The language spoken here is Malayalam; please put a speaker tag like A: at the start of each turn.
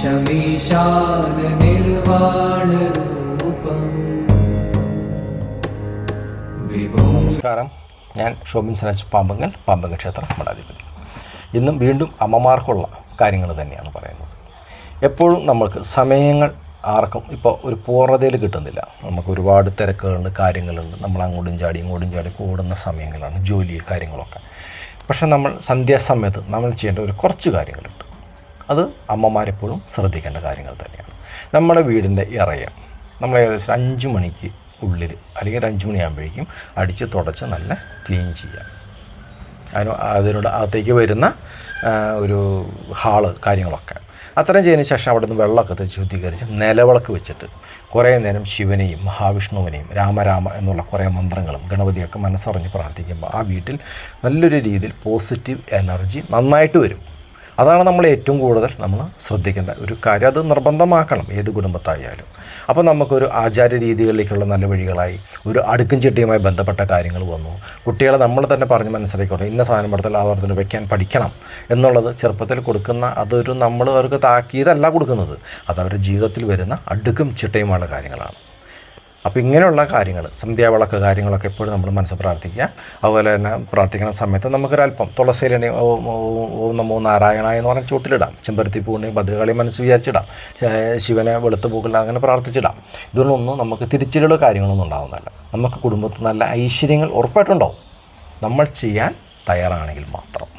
A: ശമീശാന നിർവാണ രൂപം.
B: നമസ്കാരം. ഞാൻ ഷോബിൻ സനജ് പാമ്പങ്ങൽ പാമ്പങ്കൽ മഠാധിപതി. ഇന്നും വീണ്ടും അമ്മമാർക്കുള്ള കാര്യങ്ങൾ തന്നെയാണ് പറയുന്നത്. എപ്പോഴും നമ്മൾക്ക് സമയങ്ങൾ ആർക്കും ഇപ്പോൾ ഒരു പൂർണതയിൽ കിട്ടുന്നില്ല. നമുക്ക് ഒരുപാട് തിരക്കുകളുണ്ട് കാര്യങ്ങളുണ്ട്. നമ്മൾ അങ്ങോട്ടും ചാടി ഇങ്ങോട്ടും ചാടി കൂടുന്ന സമയങ്ങളാണ് ജോലി കാര്യങ്ങളൊക്കെ. പക്ഷേ നമ്മൾ സന്ധ്യാസമയത്ത് നമ്മൾ ചെയ്യേണ്ട ഒരു കുറച്ച് കാര്യങ്ങളുണ്ട്. അത് അമ്മമാരെപ്പോഴും ശ്രദ്ധിക്കേണ്ട കാര്യങ്ങൾ തന്നെയാണ്. നമ്മുടെ വീടിന്റെ ഇറയ നമ്മൾ ഏകദേശം അഞ്ച് മണിക്ക് ഉള്ളിൽ അല്ലെങ്കിൽ ഒരു അഞ്ച് മണിയാകുമ്പോഴേക്കും അടിച്ച് തുടച്ച് നല്ല ക്ലീൻ ചെയ്യാം. അതിന് അതിനോട് അകത്തേക്ക് വരുന്ന ഒരു ഹാൾ കാര്യങ്ങളൊക്കെ. അത്രയും ചെയ്തതിന് ശേഷം അവിടെ നിന്ന് വെള്ളമൊക്കെ തെച്ച് ശുദ്ധീകരിച്ച് നിലവിളക്ക് വെച്ചിട്ട് കുറേ നേരം ശിവനെയും മഹാവിഷ്ണുവിനെയും രാമരാമ എന്നുള്ള കുറേ മന്ത്രങ്ങളും ഗണപതിയൊക്കെ മനസ്സറിഞ്ഞ് പ്രാർത്ഥിക്കുമ്പോൾ ആ വീട്ടിൽ നല്ലൊരു രീതിയിൽ പോസിറ്റീവ് എനർജി നന്നായിട്ട് വരും. അതാണ് നമ്മൾ ഏറ്റവും കൂടുതൽ നമ്മൾ ശ്രദ്ധിക്കേണ്ട ഒരു കാര്യം. അത് നിർബന്ധമാക്കണം ഏത് കുടുംബത്തായാലും. അപ്പോൾ നമുക്കൊരു ആചാര രീതികളിലേക്കുള്ള നല്ല വഴികളായി ഒരു അടുക്കും ചിട്ടിയുമായി ബന്ധപ്പെട്ട കാര്യങ്ങൾ വന്നു. കുട്ടികളെ നമ്മൾ തന്നെ പറഞ്ഞ് മനസ്സിലാക്കിക്കോട്ടെ. ഇന്ന സാധനം എടുത്താൽ ആ വർദ്ധന വയ്ക്കാൻ പഠിക്കണം എന്നുള്ളത് ചെറുപ്പത്തിൽ കൊടുക്കുന്ന അതൊരു നമ്മൾ അവർക്ക് താക്കീതല്ല കൊടുക്കുന്നത്. അത് അവരുടെ ജീവിതത്തിൽ വരുന്ന അടുക്കും ചിട്ടയുമുള്ള കാര്യങ്ങളാണ്. അപ്പോൾ ഇങ്ങനെയുള്ള കാര്യങ്ങൾ സന്ധ്യാവിളക്ക് കാര്യങ്ങളൊക്കെ എപ്പോഴും നമ്മൾ മനസ്സ് പ്രാർത്ഥിക്കുക. അതുപോലെ തന്നെ പ്രാർത്ഥിക്കുന്ന സമയത്ത് നമുക്കൊരല്പം തുളസിയിലെ ഓം നമോ നാരായണ എന്ന് പറഞ്ഞ ചൂട്ടിലിടാം. ചെമ്പരത്തി പൂണി ഭദ്രകാളി മനസ്സ് വിചാരിച്ചിടാം. ശിവനെ വെളുത്ത പൂക്കളിൽ അങ്ങനെ പ്രാർത്ഥിച്ചിടാം. ഇതൊന്നും നമുക്ക് തിരിച്ചിലുള്ള കാര്യങ്ങളൊന്നും ഉണ്ടാകുന്നില്ല നമുക്ക് കുടുംബത്തിൽ നല്ല ഐശ്വര്യങ്ങൾ ഉറപ്പായിട്ടുണ്ടാവും. നമ്മൾ ചെയ്യാൻ തയ്യാറാണെങ്കിൽ മാത്രം.